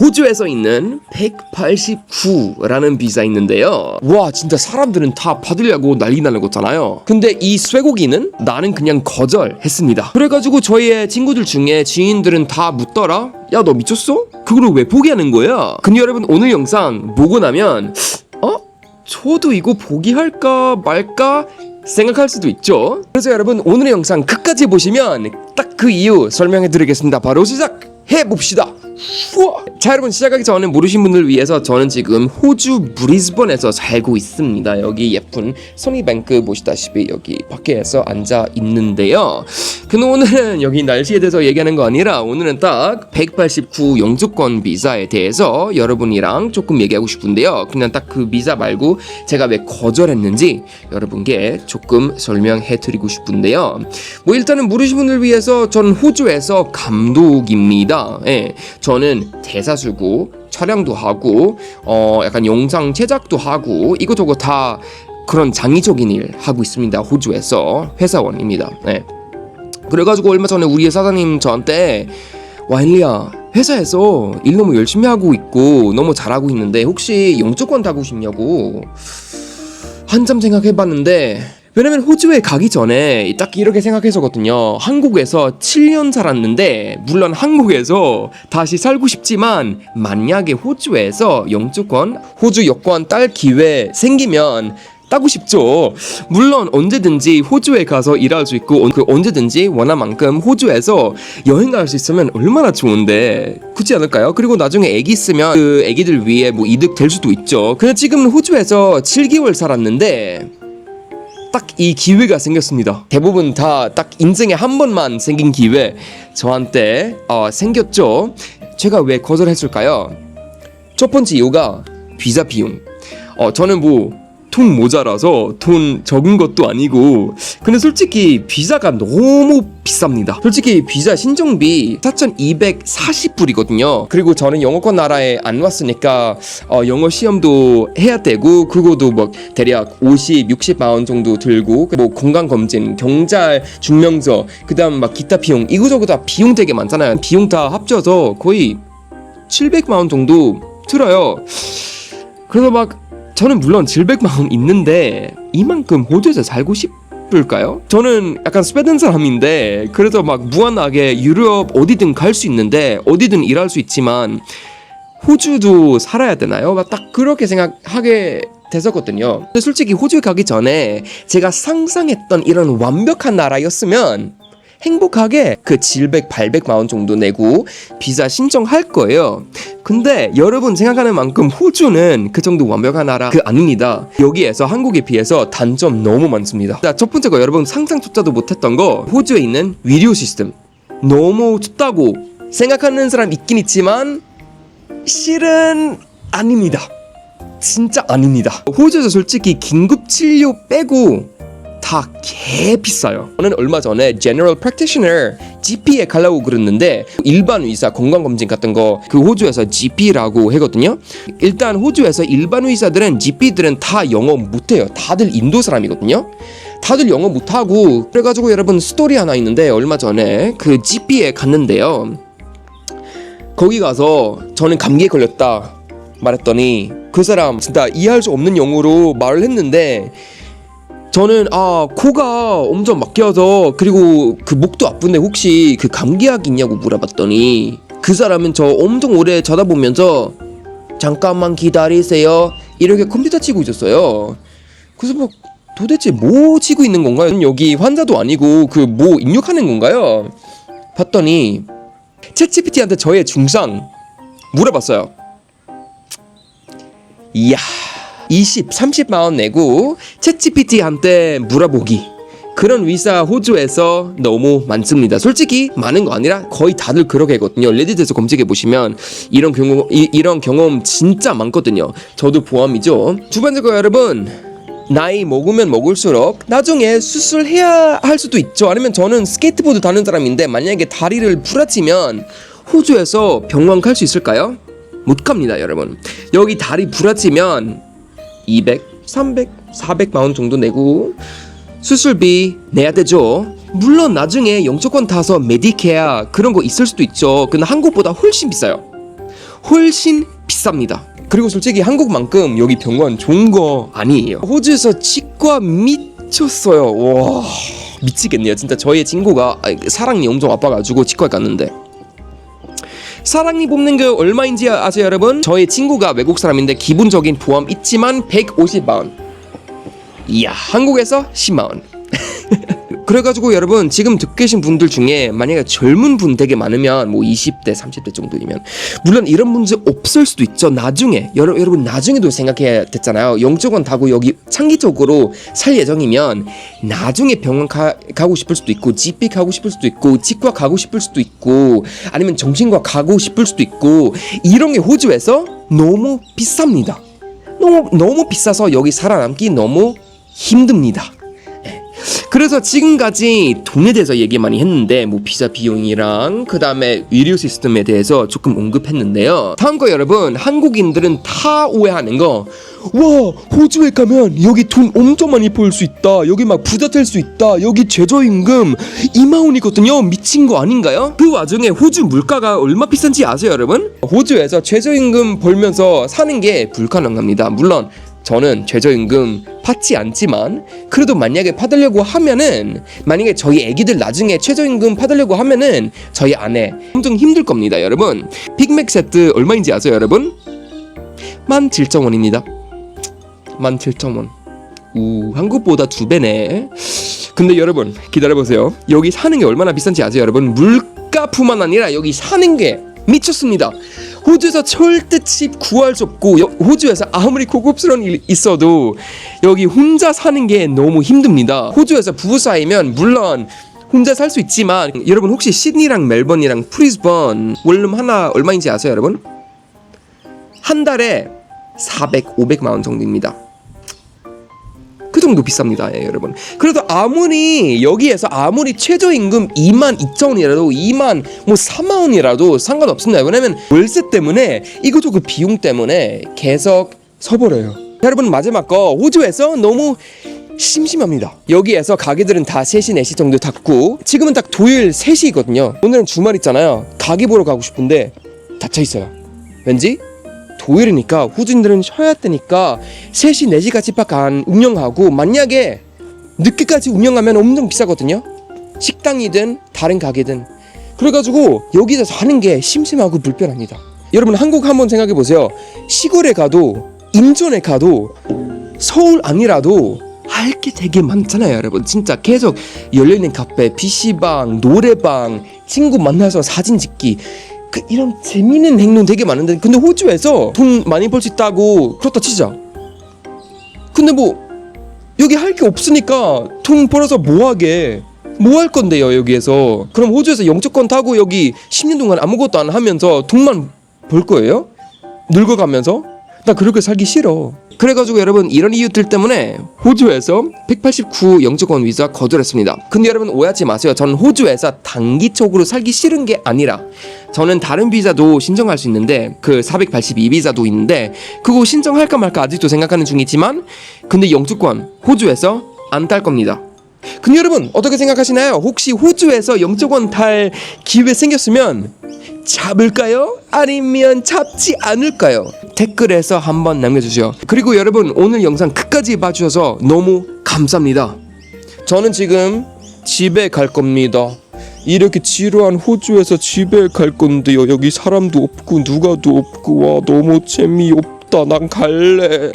호주에서 있는 189라는 비자 있는데요. 와 진짜 사람들은 다 받으려고 난리 나는 거잖아요. 근데 이 쇠고기는 나는 그냥 거절했습니다. 그래가지고 저희의 친구들 중에 지인들은 다 묻더라. 야 너 미쳤어? 그걸 왜 포기하는 거야? 근데 여러분 오늘 영상 보고 나면 어? 저도 이거 포기할까 말까 생각할 수도 있죠. 그래서 여러분 오늘의 영상 끝까지 보시면 딱 그 이유 설명해 드리겠습니다. 바로 시작 해 봅시다. 우와! 자 여러분 시작하기 전에 모르신 분들 위해서 저는 지금 호주 브리즈번에서 살고 있습니다. 여기 예쁜 소니뱅크 보시다시피 여기 밖에서 앉아 있는데요. 근데 오늘은 여기 날씨에 대해서 얘기하는 거 아니라 오늘은 딱 189 영주권 비자에 대해서 여러분이랑 조금 얘기하고 싶은데요. 그냥 딱 그 비자 말고 제가 왜 거절했는지 여러분께 조금 설명해 드리고 싶은데요. 뭐 일단은 모르신 분들 위해서 저는 호주에서 감독입니다. 예. 저는 대사 수고 촬영도 하고 어 약간 영상 제작도 하고 이것저것 다 그런 장의적인 일 하고 있습니다. 호주에서 회사원입니다. 네. 그래가지고 얼마 전에 우리 사장님 저한테 와 헨리야 회사에서 일 너무 열심히 하고 있고 너무 잘하고 있는데 혹시 영주권 타고 싶냐고 한참 생각해봤는데 왜냐면 호주에 가기 전에 딱 이렇게 생각했었거든요. 한국에서 7년 살았는데 물론 한국에서 다시 살고 싶지만 만약에 호주에서 영주권, 호주 여권 딸 기회 생기면 따고 싶죠. 물론 언제든지 호주에 가서 일할 수 있고 그 언제든지 원한 만큼 호주에서 여행 갈 수 있으면 얼마나 좋은데 그렇지 않을까요? 그리고 나중에 애기 있으면 그 애기들 위해 뭐 이득 될 수도 있죠. 근데 지금 호주에서 7개월 살았는데 딱 이 기회가 생겼습니다. 대부분 다 딱 인생에 한 번만 생긴 기회 저한테 어, 생겼죠. 제가 왜 거절했을까요? 첫 번째 이유가 비자 비용. 어 저는 뭐 돈 모자라서 돈 적은 것도 아니고 근데 솔직히 비자가 너무 비쌉니다. 솔직히 비자 신청비 4,240불이거든요. 그리고 저는 영어권 나라에 안 왔으니까 어, 영어 시험도 해야 되고 그거도 뭐 대략 50, 60만 원 정도 들고 뭐 건강검진, 경잘 증명서 그 다음 막 기타 비용 이거저거 다 비용 되게 많잖아요. 비용 다 합쳐서 거의 700만 원 정도 들어요. 그래서 막 저는 물론 700만 원 있는데 이만큼 호주에서 살고 싶을까요? 저는 약간 스웨덴 사람인데 그래서 막 무한하게 유럽 어디든 갈 수 있는데 어디든 일할 수 있지만 호주도 살아야 되나요? 막딱 그렇게 생각하게 됐었거든요. 근데 솔직히 호주에 가기 전에 제가 상상했던 이런 완벽한 나라였으면 행복하게 그 700, 800만 원 정도 내고 비자 신청할 거예요. 근데 여러분 생각하는 만큼 호주는 그 정도 완벽한 나라 그 아닙니다. 여기에서 한국에 비해서 단점 너무 많습니다. 자, 첫 번째가 여러분 상상조차도 못했던 거 호주에 있는 위료 시스템 너무 좋다고 생각하는 사람 있긴 있지만 실은 아닙니다. 진짜 아닙니다. 호주에서 솔직히 긴급 치료 빼고 다 개 비싸요. 저는 얼마 전에 General Practitioner GP에 가려고 그랬는데 일반 의사 건강 검진 같은 거 그 호주에서 GP라고 하거든요. 일단 호주에서 일반 의사들은 GP들은 다 영어 못해요. 다들 인도 사람이거든요. 다들 영어 못하고 그래가지고 여러분 스토리 하나 있는데 얼마 전에 그 GP에 갔는데요. 거기 가서 저는 감기에 걸렸다 말했더니 그 사람 진짜 이해할 수 없는 영어로 말을 했는데 저는 아 코가 엄청 막혀서 그리고 그 목도 아픈데 혹시 그 감기약 있냐고 물어봤더니 그 사람은 저 엄청 오래 쳐다보면서 잠깐만 기다리세요 이렇게 컴퓨터 치고 있었어요. 그래서 뭐 도대체 뭐 치고 있는 건가요? 여기 환자도 아니고 그 뭐 입력하는 건가요? 봤더니 챗GPT한테 저의 중상 물어봤어요. 이야, 20, 30만 원 내고 챗GPT한테 물어보기. 그런 위사 호주에서 너무 많습니다. 솔직히 많은 거 아니라 거의 다들 그렇게 하거든요. 레딧에서 검색해 보시면 이런 경험 이, 이런 경험 진짜 많거든요. 저도 포함이죠. 두 번째가 여러분 나이 먹으면 먹을수록 나중에 수술해야 할 수도 있죠. 아니면 저는 스케이트보드 타는 사람인데 만약에 다리를 부러지면 호주에서 병원 갈 수 있을까요? 못 갑니다, 여러분. 여기 다리 부러지면 200, 300, 400만 원 정도 내고 수술비 내야 되죠. 물론 나중에 영주권 타서 메디케어 그런 거 있을 수도 있죠. 근데 한국보다 훨씬 비싸요. 훨씬 비쌉니다. 그리고 솔직히 한국만큼 여기 병원 좋은 거 아니에요. 호주에서 치과 미쳤어요. 와 미치겠네요. 진짜 저희 친구가 사랑니 엄청 아파가지고 치과에 갔는데 사랑니 뽑는 게 얼마인지 아세요 여러분? 저희 친구가 외국 사람인데 기본적인 보험 있지만 150만 원. 이야 한국에서 10만 원. 그래가지고 여러분 지금 듣고 계신 분들 중에 만약에 젊은 분 되게 많으면 뭐 20대 30대 정도이면 물론 이런 문제 없을 수도 있죠. 나중에 여러, 여러분 나중에도 생각해야 됐잖아요. 영적원 타고 여기 장기적으로 살 예정이면 나중에 병원 가, 가고 싶을 수도 있고 GP 가고 싶을 수도 있고 치과 가고 싶을 수도 있고 아니면 정신과 가고 싶을 수도 있고 이런 게 호주에서 너무 비쌉니다. 너무 너무 비싸서 여기 살아남기 너무 힘듭니다 그래서 지금까지 돈에 대해서 얘기 많이 했는데 뭐 비자 비용이랑 그 다음에 의료 시스템에 대해서 조금 언급했는데요. 다음 거 여러분 한국인들은 다 오해하는 거. 와 호주에 가면 여기 돈 엄청 많이 벌 수 있다. 여기 막 부자 될 수 있다. 여기 최저임금 2만 원이거든요. 미친 거 아닌가요? 그 와중에 호주 물가가 얼마 비싼지 아세요 여러분? 호주에서 최저임금 벌면서 사는 게 불가능합니다. 물론 저는 최저임금 받지 않지만 그래도 만약에 받으려고 하면은 만약에 저희 애기들 나중에 최저임금 받으려고 하면은 저희 아내 엄청 힘들 겁니다 여러분. 빅맥 세트 얼마인지 아세요 여러분? 17,000원입니다. 17,000원. 우 한국보다 두 배네. 근데 여러분 기다려보세요. 여기 사는 게 얼마나 비싼지 아세요 여러분? 물가뿐만 아니라 여기 사는 게 미쳤습니다 호주에서 절대 집 구할 수 없고 여- 호주에서 아무리 고급스러운 일 있어도 여기 혼자 사는 게 너무 힘듭니다 호주에서 부부 사이면 물론 혼자 살 수 있지만 여러분 혹시 시드니랑 멜번이랑 프리즈번 원룸 하나 얼마인지 아세요 여러분? 한 달에 400, 500만 원 정도입니다 그 정도 비쌉니다, 예, 여러분. 그래도 아무리 여기에서 아무리 최저임금 2만 2천 원이라도 2만 뭐 3만 원이라도 상관없습니다. 왜냐면 월세 때문에 이거저거 비용 때문에 계속 서버려요. 여러분 마지막 거 호주에서 너무 심심합니다. 여기에서 가게들은 다 3시, 4시 정도 닫고 지금은 딱 토요일 3시거든요. 오늘은 주말 있잖아요. 가게 보러 가고 싶은데 닫혀 있어요. 왠지 토요일이니까 호주인들은 쉬어야 되니까 3시, 4시까지 밖에 안 운영하고 만약에 늦게까지 운영하면 엄청 비싸거든요. 식당이든 다른 가게든 그래가지고 여기서 사는 게 심심하고 불편합니다. 여러분 한국 한번 생각해 보세요. 시골에 가도 인천에 가도 서울 아니라도 할 게 되게 많잖아요, 여러분. 진짜 계속 열려있는 카페, PC방, 노래방, 친구 만나서 사진 찍기. 그 이런 재미있는 행동 되게 많은데 근데 호주에서 돈 많이 벌 수 있다고 그렇다 치자. 근데 뭐 여기 할 게 없으니까 돈 벌어서 뭐 하게? 뭐 할 건데요, 여기에서? 그럼 호주에서 영주권 타고 여기 10년 동안 아무것도 안 하면서 돈만 벌 거예요? 늙어가면서? 나 그렇게 살기 싫어. 그래가지고 여러분 이런 이유들 때문에 호주에서 189 영주권 위자 거절했습니다. 근데 여러분 오해하지 마세요. 저는 호주에서 단기적으로 살기 싫은 게 아니라 저는 다른 비자도 신청할 수 있는데 그 482 비자도 있는데 그거 신청할까 말까 아직도 생각하는 중이지만 근데 영주권 호주에서 안 딸 겁니다. 근데 여러분 어떻게 생각하시나요? 혹시 호주에서 영주권 탈 기회 생겼으면 잡을까요? 아니면 잡지 않을까요? 댓글에서 한번 남겨주세요. 그리고 여러분 오늘 영상 끝까지 봐주셔서 너무 감사합니다. 저는 지금 집에 갈 겁니다. 이렇게 지루한 호주에서 집에 갈 건데요. 여기 사람도 없고 누가도 없고 와 너무 재미없다. 난 갈래.